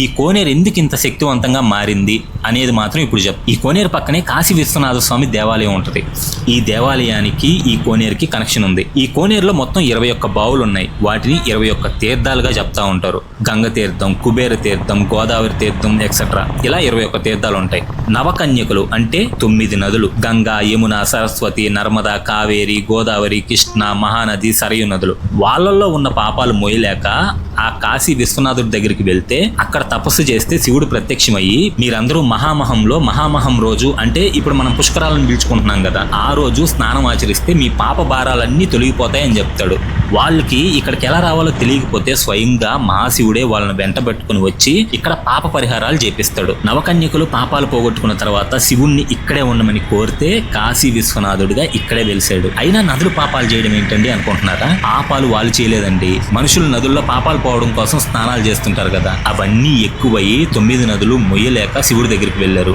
ఈ కోనేరు ఎందుకు ఇంత శక్తివంతంగా మారింది అనేది మాత్రం ఇప్పుడు చెప్ ఈ కోనేరు పక్కనే కాశీ విశ్వనాథ స్వామి దేవాలయం ఉంటుంది. ఈ దేవాలయానికి ఈ కోనేరుకి కనెక్షన్ ఉంది. ఈ కోనేరులో మొత్తం ఇరవై ఒక్క బావులు ఉన్నాయి. వాటిని ఇరవై ఒక్క తీర్థాలుగా చెప్తా ఉంటారు. గంగ తీర్థం కుబేర తీర్థం గోదావరి తీర్థం ఎక్సెట్రా ఇలా ఇరవై ఒక్క తీర్థాలు ఉంటాయి. నవకన్యకులు అంటే తొమ్మిది నదులు. గంగా యమున సరస్వతి నర్మదా కావేరి గోదావరి కృష్ణ మహానది సరయు నదులు. వాళ్ళల్లో ఉన్న పాపాలు మోయలేక ఆ కాశీ విశ్వనాథుడి దగ్గరికి వెళ్తే అక్కడ తపస్సు చేస్తే శివుడు ప్రత్యక్షమయ్యి మీరందరూ మహామహంలో మహామహం రోజు అంటే ఇప్పుడు మనం పుష్కరాలను పీల్చుకుంటున్నాం కదా ఆ రోజు స్నానం ఆచరిస్తే మీ పాప భారాలన్నీ తొలగిపోతాయని చెప్తాడు. వాళ్ళకి ఇక్కడికి ఎలా రావాలో తెలియకపోతే స్వయంగా మహాశివుడే వాళ్ళని వెంట పెట్టుకుని వచ్చి ఇక్కడ పాప పరిహారాలు చేపిస్తాడు. నవకన్యకులు పాపాలు పోగొట్టుకున్న తర్వాత శివుణ్ణి ఇక్కడే ఉండమని కోరితే కాశీ విశ్వనాథుడిగా ఇక్కడే వెలిశాడు. అయినా నదులు పాపాలు చేయడం ఏంటండి అనుకుంటున్నారా? పాపాలు వాళ్ళు చేయలేదండి. మనుషులు నదుల్లో పాపాలు పోవడం కోసం స్నానాలు చేస్తుంటారు కదా అవన్నీ ఎక్కువయ్యి తొమ్మిది నదులు మొయ్యలేక శివుడి దగ్గరికి వెళ్ళారు.